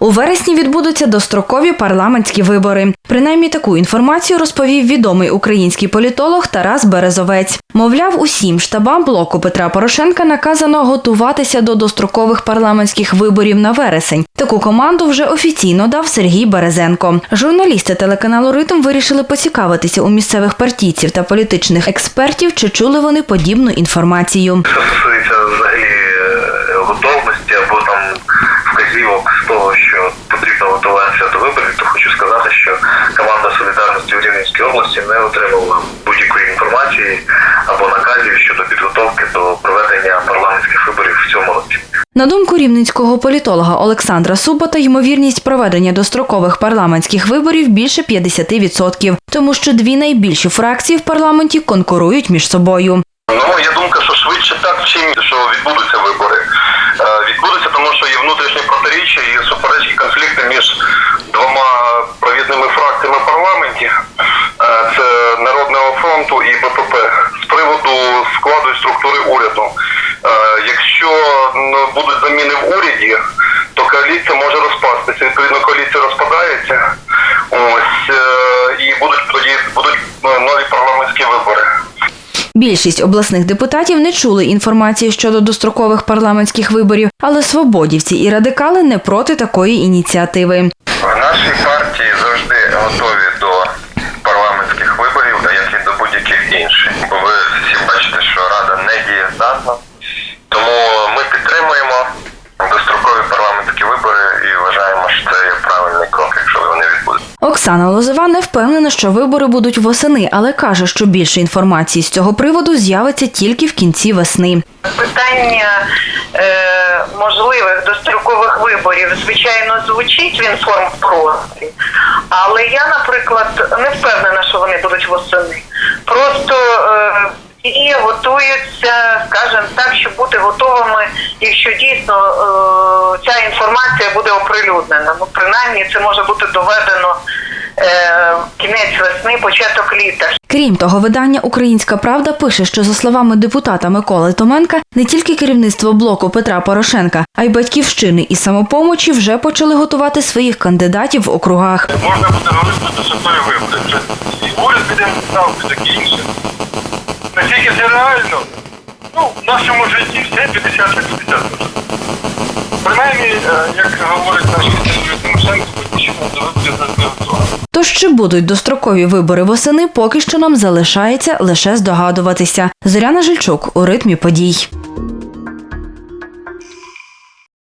У вересні відбудуться дострокові парламентські вибори. Принаймні таку інформацію розповів відомий український політолог Тарас Березовець. Мовляв, усім штабам блоку Петра Порошенка наказано готуватися до дострокових парламентських виборів на вересень. Таку команду вже офіційно дав Сергій Березенко. Журналісти телеканалу Ритм вирішили поцікавитися у місцевих партійців та політичних експертів, чи чули вони подібну інформацію. Що стосується взагалі е, готовності або там вказівок з того, що потрібно готуватися до виборів, то хочу сказати, що команда солідарності у Рівненській області не отримала будь-якої інформації або наказів щодо підготовки до проведення парламентських виборів в цьому році. На думку рівненського політолога Олександра Субота, ймовірність проведення дострокових парламентських виборів більше 50%, тому що дві найбільші фракції в парламенті конкурують між собою. Ну, моя думка, що швидше так, чим що відбудуться вибори. Е, відбудуться, тому що є внутрішні протиріччя і суперечки конфлікти між двома провідними фракціями парламенті. Е, це Народного фронту і БПП з приводу складу і структури уряду. Е, якщо ну, будуть заміни в уряді, то коаліція може розпастися. Відповідно, коаліція розпадається. Ось е, і будуть тоді будуть е, нові парламентські вибори. Більшість обласних депутатів не чули інформації щодо дострокових парламентських виборів, але свободівці і радикали не проти такої ініціативи. В нашій партії завжди готові до парламентських виборів, а як і до будь-яких інших. Бо ви всі бачите, що рада не дієздатна. Тому ми підтримуємо дострокові парламентські вибори і вважаємо, що це є правильний крок, якщо вони відбудуться. Оксана Лозова не впевнена, що вибори будуть восени, але каже, що більше інформації з цього приводу з'явиться тільки в кінці весни. Питання е, можливих дострокових виборів, звичайно, звучить в інформпросторі, але я, наприклад, не впевнена, що вони будуть восени. Просто е, всі готуються, скажімо так, щоб бути готовими, якщо дійсно е, ця інформація буде оприлюднена. Ну, принаймні, це може бути доведено е, кінець весни, початок літа. Крім того, видання Українська Правда пише, що за словами депутата Миколи Томенка, не тільки керівництво блоку Петра Порошенка, а й батьківщини і самопомочі вже почали готувати своїх кандидатів в округах. Можна буде говорити про дострокові вибори. Це і уряд піде ставки таке інше. Наскільки це реально? Ну, в нашому житті все 50 на 50. Принаймні, е, як говорить наш Юрій Тимошенко. Тож чи будуть дострокові вибори восени, поки що нам залишається лише здогадуватися. Зоряна Жильчук у ритмі подій.